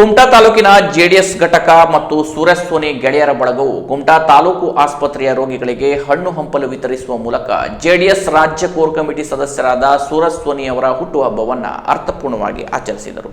ಕುಮಟಾ ತಾಲೂಕಿನ ಜೆಡಿಎಸ್ ಘಟಕ ಮತ್ತು ಸೂರ್ಯಸ್ವನಿ ಗೆಳೆಯರ ಬಳಗವು ಕುಮಟಾ ತಾಲೂಕು ಆಸ್ಪತ್ರೆಯ ರೋಗಿಗಳಿಗೆ ಹಣ್ಣು ಹಂಪಲು ವಿತರಿಸುವ ಮೂಲಕ ಜೆಡಿಎಸ್ ರಾಜ್ಯ ಕೋರ್ ಕಮಿಟಿ ಸದಸ್ಯರಾದ ಸೂರಸ್ವನಿ ಅವರ ಹುಟ್ಟುಹಬ್ಬವನ್ನು ಅರ್ಥಪೂರ್ಣವಾಗಿ ಆಚರಿಸಿದರು.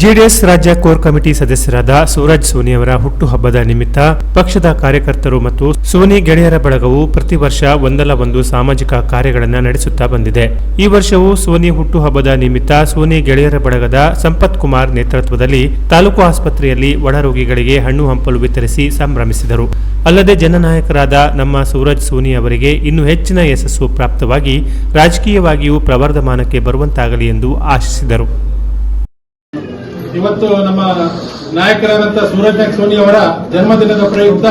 ಜೆಡಿಎಸ್ ರಾಜ್ಯ ಕೋರ್ ಕಮಿಟಿ ಸದಸ್ಯರಾದ ಸೂರಜ್ ಸೋನಿ ಅವರ ಹುಟ್ಟುಹಬ್ಬದ ನಿಮಿತ್ತ ಪಕ್ಷದ ಕಾರ್ಯಕರ್ತರು ಮತ್ತು ಸೋನಿ ಗೆಳೆಯರ ಬಳಗವು ಪ್ರತಿ ವರ್ಷ ಒಂದಲ್ಲ ಒಂದು ಸಾಮಾಜಿಕ ಕಾರ್ಯಗಳನ್ನು ನಡೆಸುತ್ತಾ ಬಂದಿದೆ. ಈ ವರ್ಷವೂ ಸೋನಿ ಹುಟ್ಟುಹಬ್ಬದ ನಿಮಿತ್ತ ಸೋನಿ ಗೆಳೆಯರ ಬಳಗದ ಸಂಪತ್ ಕುಮಾರ್ ನೇತೃತ್ವದಲ್ಲಿ ತಾಲೂಕು ಆಸ್ಪತ್ರೆಯಲ್ಲಿ ಒಳ ರೋಗಿಗಳಿಗೆ ಹಣ್ಣು ಹಂಪಲು ವಿತರಿಸಿ ಸಂಭ್ರಮಿಸಿದರು. ಅಲ್ಲದೆ ಜನನಾಯಕರಾದ ನಮ್ಮ ಸೂರಜ್ ಸೋನಿ ಅವರಿಗೆ ಇನ್ನೂ ಹೆಚ್ಚಿನ ಯಶಸ್ಸು ಪ್ರಾಪ್ತವಾಗಿ ರಾಜಕೀಯವಾಗಿಯೂ ಪ್ರವರ್ಧಮಾನಕ್ಕೆ ಬರುವಂತಾಗಲಿ ಎಂದು ಆಶಿಸಿದರು. ಇವತ್ತು ನಮ್ಮ ನಾಯಕರಾದಂತಹ ಸೂರಜ್ ನಾಗ್ ಸೋನಿ ಅವರ ಜನ್ಮದಿನದ ಪ್ರಯುಕ್ತ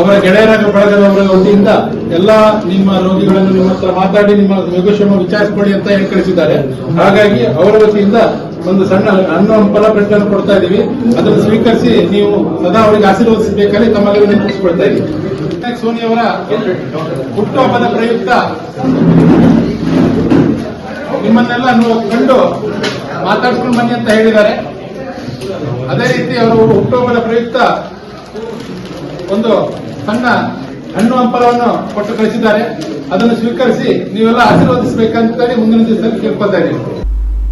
ಅವರ ಗೆಳೆಯರಾಗ ಬಳಗದವರ ವತಿಯಿಂದ ಎಲ್ಲಾ ನಿಮ್ಮ ರೋಗಿಗಳನ್ನು ನಿಮ್ಮ ಹತ್ರ ಮಾತಾಡಿ, ನಿಮ್ಮ ಯೋಗಕ್ಷೇಮ ವಿಚಾರಿಸಿಕೊಳ್ಳಿ ಅಂತ ಹೇಳಿ ಕಳಿಸಿದ್ದಾರೆ ಹಾಗಾಗಿ ಅವರ ವತಿಯಿಂದ ಒಂದು ಸಣ್ಣ ಹಣ್ಣು ಹಂಪಲ ಪ್ರಶ್ನೆಯನ್ನು ಕೊಡ್ತಾ ಇದ್ದೀವಿ. ಅದನ್ನು ಸ್ವೀಕರಿಸಿ ನೀವು ಸದಾ ಅವರಿಗೆ ಆಶೀರ್ವದಿಸಬೇಕಲ್ಲಿ ತಮ್ಮಲ್ಲಿ ನೆನಪಿಸಿಕೊಳ್ತಾ ಇದ್ದೀವಿ. ಸೋನಿ ಅವರ ಹುಟ್ಟುಹಬ್ಬದ ಪ್ರಯುಕ್ತ ನಿಮ್ಮನ್ನೆಲ್ಲ ಕಂಡು ಮಾತಾಡ್ಕೊಂಡು ಬನ್ನಿ ಅಂತ ಹೇಳಿದ್ದಾರೆ. ಅದೇ ರೀತಿ ಅವರು ಹುಟ್ಟುಹಬ್ಬದ ಪ್ರಯುಕ್ತ ಒಂದು ಸಣ್ಣ ಹಣ್ಣು ಹಂಪಲವನ್ನು ಕೊಟ್ಟು ಕಳಿಸಿದ್ದಾರೆ. ಅದನ್ನು ಸ್ವೀಕರಿಸಿ ನೀವೆಲ್ಲ ಆಶೀರ್ವದಿಸಬೇಕಂತ ಮುಂದಿನ ದಿವಸದಲ್ಲಿ ಕೇಳ್ಕೊಳ್ತಾ ಇದ್ದೀವಿ.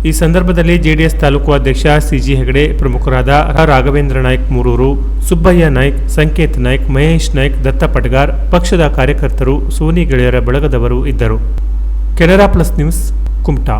ಈ ಸಂದರ್ಭದಲ್ಲಿ ಜೆಡಿಎಸ್ ತಾಲೂಕು ಅಧ್ಯಕ್ಷ ಸಿಜಿ ಹೆಗಡೆ ಪ್ರಮುಖರಾದ. ರಾಘವೇಂದ್ರ ನಾಯ್ಕ ಮೂರೂರು, ಸುಬ್ಬಯ್ಯ ನಾಯ್ಕ್, ಸಂಕೇತ್ ನಾಯ್ಕ್, ಮಹೇಶ್ ನಾಯ್ಕ, ದತ್ತ ಪಟ್ಗಾರ್, ಪಕ್ಷದ ಕಾರ್ಯಕರ್ತರು, ಸೋನಿ ಗೆಳೆಯರ ಬಳಗದವರು ಇದ್ದರು. Canara plus news, Kumta.